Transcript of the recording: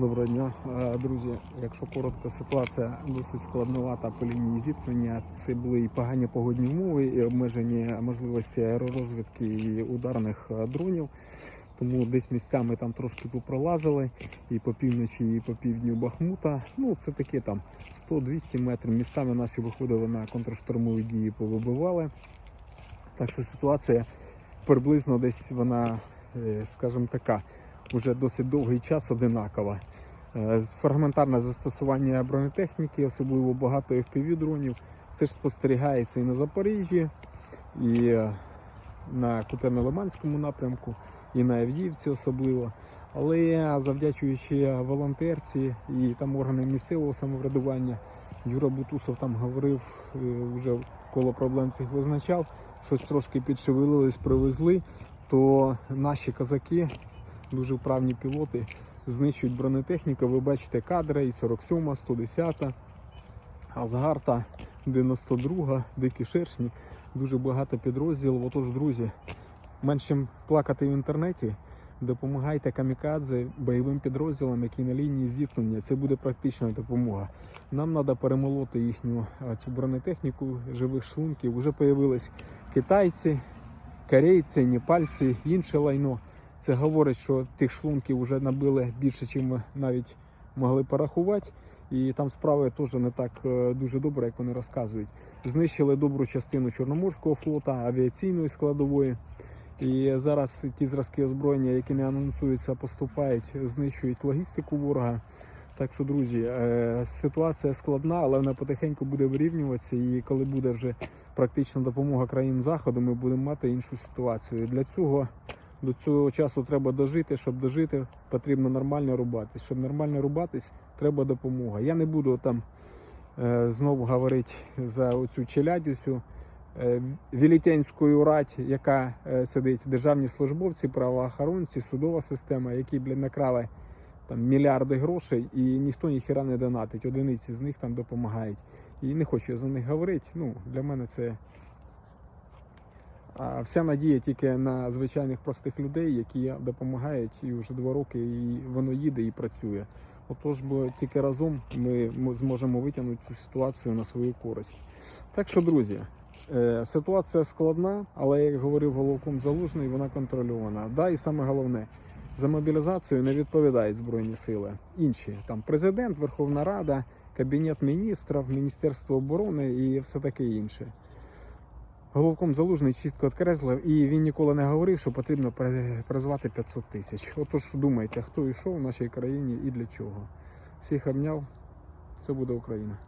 Доброго дня, друзі. Якщо коротко, ситуація досить складновата по лінії зіткнення. Це були і погані погодні умови, і обмежені можливості аеророзвідки і ударних дронів. Тому десь місцями там трошки попролазили і по півночі, і по півдню Бахмута. Ну це таке там 100-200 метрів. Містами наші виходили на контрштурмові дії, повибивали. Так що ситуація приблизно десь вона, е, скажімо така, вже досить довгий час одинакова. Е, Фрагментарне застосування бронетехніки, особливо багато FPV-дронів. Це ж спостерігається і на Запоріжжі, і е, на Куп'яно-Лиманському напрямку, і на Авдіївці особливо. Але завдячуючи волонтерці і там органам місцевого самоврядування, Юра Бутусов там говорив, е, вже коло проблем цих визначав, щось трошки підшевелились, привезли, то наші козаки, дуже вправні пілоти, знищують бронетехніку. Ви бачите кадри і 47, 110, Азгарта, 92, Дикі Шершні, дуже багато підрозділів. Отож, друзі, менше плакати в інтернеті. Допомагайте камікадзе бойовим підрозділам, які на лінії зіткнення. Це буде практична допомога. Нам треба перемолоти їхню цю бронетехніку живих шлунків. Уже появились китайці, корейці, непальці, інше лайно. Це говорить, що тих шлунків вже набили більше, ніж ми навіть могли порахувати. І там справи теж не так е, дуже добре, як вони розказують. Знищили добру частину Чорноморського флота, авіаційної складової. І зараз ті зразки озброєння, які не анонсуються, поступають, знищують логістику ворога. Так що, друзі, е, ситуація складна, але вона потихеньку буде вирівнюватися. І коли буде вже практична допомога країн заходу, ми будемо мати іншу ситуацію. Для цього до цього часу треба дожити. Щоб дожити, потрібно нормально рубатись. Щоб нормально рубатись, треба допомога. Я не буду там е, знову говорити за оцю челядюсю е, Вілітянську рать, яка е, сидить, державні службовці, правоохоронці, судова система, які блін, накрали там мільярди грошей, і ніхто ніхіра не донатить. Одиниці з них там допомагають. І не хочу я за них говорити. Ну, для мене це вся надія тільки на звичайних простих людей, які допомагають і вже два роки, і воно їде і працює. Отож, бо тільки разом ми зможемо витягнути цю ситуацію на свою користь. Так що, друзі, е, ситуація складна, але як говорив головком залужний, вона контрольована. Да, і саме головне. За мобілізацію не відповідають збройні сили. Інші там президент, Верховна Рада, Кабінет міністрів, Міністерство оборони і все таке інше. Головком залужний чітко відкреслив, і він ніколи не говорив, що потрібно при- призвати 500 тисяч. Отож, думайте, хто йшов в нашій країні і для чого. Всіх обняв, все буде Україна.